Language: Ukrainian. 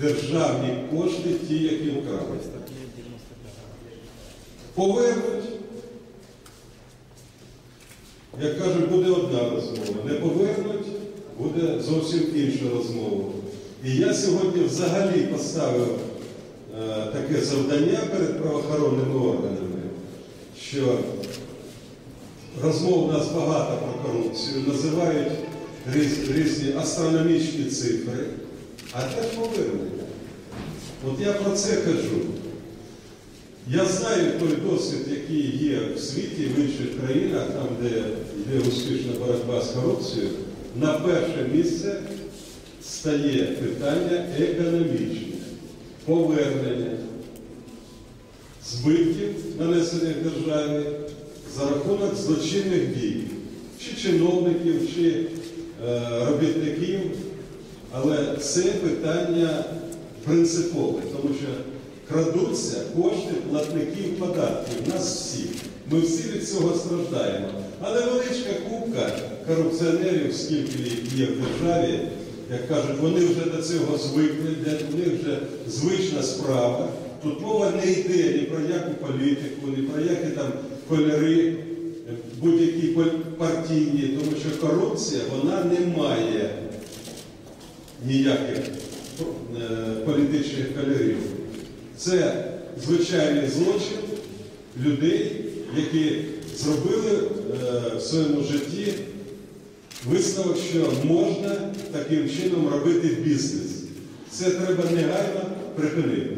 державні кошти, ті, які вкрали. Повернуть. Як кажуть, буде одна розмова. Не повернуть, буде зовсім інша розмова. І я сьогодні взагалі поставив е, таке завдання перед правоохоронними органами, що розмов у нас багато про корупцію, називають різ- різні астрономічні цифри, а теж повернення. От я про це кажу. Я знаю той досвід, який є в світі, в інших країнах, там, де йде успішна боротьба з корупцією, на перше місце стає питання економічне, повернення збитків, нанесених державі за рахунок злочинних дій, чи чиновників, чи е, робітників. Але це питання принципове, тому що крадуться кошти платників податків, нас всіх. Ми всі від цього страждаємо. А невеличка купка корупціонерів, скільки є в державі, як кажуть, вони вже до цього звикли, у них вже звична справа. Тут мова не йде ні про яку політику, ні про які там кольори, будь-які партійні, тому що корупція вона не має ніяких е, політичних кольорів. Це звичайний злочин людей, які зробили е, в своєму житті висновок, що можна таким чином робити бізнес. Це треба негайно припинити.